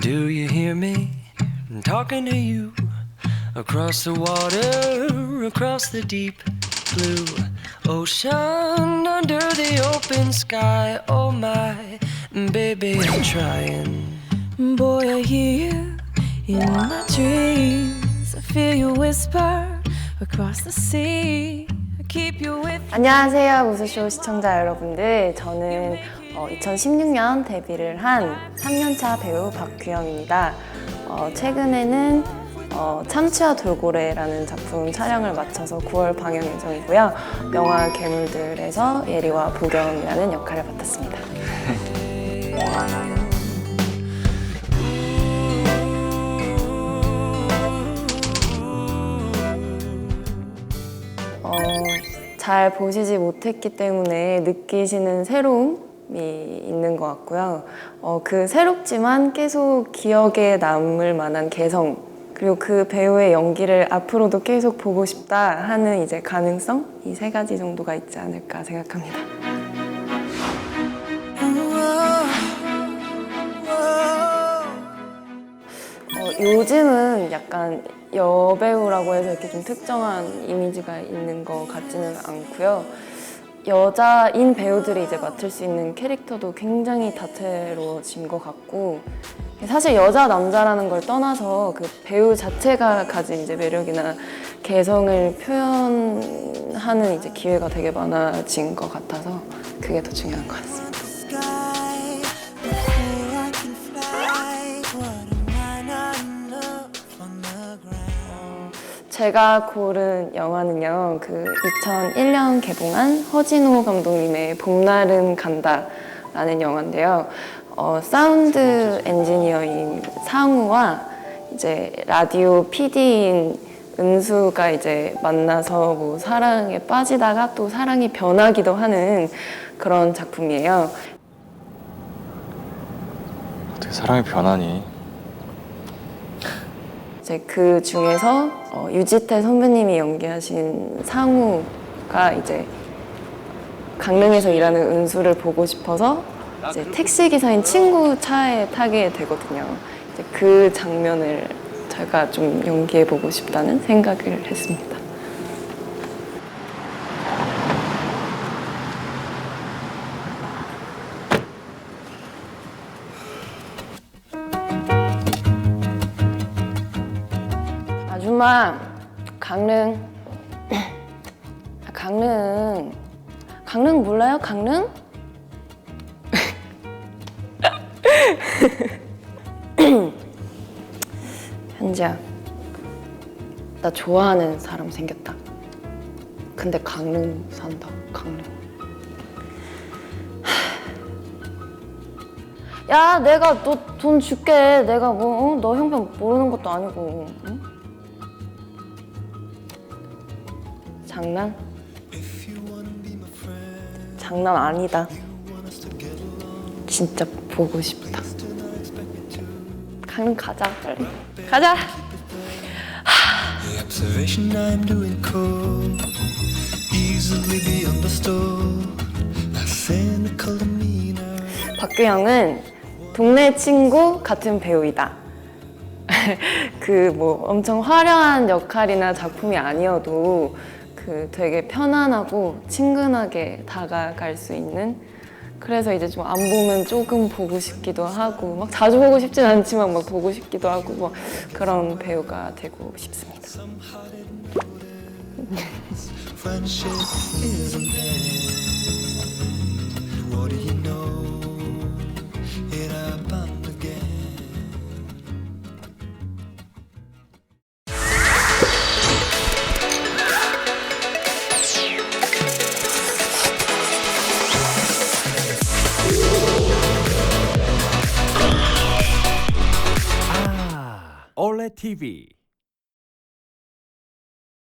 Do you hear me talking to you across the water, across the deep blue ocean, under the open sky? Oh my, baby, I'm trying. Boy, I hear you in my dreams. I feel you whisper across the sea. I keep you with 안녕하세요, 무수쇼 시청자 여러분들. 저는 어, 2016년 데뷔를 한 3년차 배우 박규영입니다. 어, 최근에는 어, 참치와 돌고래라는 작품 촬영을 마쳐서 9월 방영 예정이고요. 영화 괴물들에서 예리와 보경이라는 역할을 맡았습니다. 어, 잘 보시지 못했기 때문에 느끼시는 새로움이 있는 것 같고요. 어, 그 새롭지만 계속 기억에 남을 만한 개성, 그리고 그 배우의 연기를 앞으로도 계속 보고 싶다 하는 이제 가능성? 이 세 가지 정도가 있지 않을까 생각합니다. 어, 요즘은 약간 여배우라고 해서 이렇게 좀 특정한 이미지가 있는 것 같지는 않고요. 여자인 배우들이 이제 맡을 수 있는 캐릭터도 굉장히 다채로워진 것 같고 사실 여자 남자라는 걸 떠나서 그 배우 자체가 가진 이제 매력이나 개성을 표현하는 이제 기회가 되게 많아진 것 같아서 그게 더 중요한 것 같습니다. 제가 고른 영화는요, 그 2001년 개봉한 허진호 감독님의 봄날은 간다 라는 영화인데요. 어, 사운드 엔지니어인 상우와 이제 라디오 PD인 은수가 이제 만나서 뭐 사랑에 빠지다가 또 사랑이 변하기도 하는 그런 작품이에요. 어떻게 사랑이 변하니? 이제 그 중에서 어, 유지태 선배님이 연기하신 상우가 이제 강릉에서 일하는 은수를 보고 싶어서 이제 택시 기사인 친구 차에 타게 되거든요. 이제 그 장면을 제가 좀 연기해 보고 싶다는 생각을 했습니다. 아줌마 강릉. 아, 강릉. 강릉 몰라요? 강릉? 현지야 나 좋아하는 사람 생겼다. 근데 강릉 산다 강릉. 야 내가 너 돈 줄게. 내가 뭐 너 형편 모르는 것도 아니고 응? 장난? 장난 아니다. 진짜 보고 싶다. 강릉 가자 빨리. 가자. 박규영은 동네 친구 같은 배우이다. 그 뭐 엄청 화려한 역할이나 작품이 아니어도 그 되게 편안하고 친근하게 다가갈 수 있는? 그래서 이제 좀 안 보면 조금 보고 싶기도 하고 막 자주 보고 싶진 않지만 막 보고 싶기도 하고 뭐 그런 배우가 되고 싶습니다. TV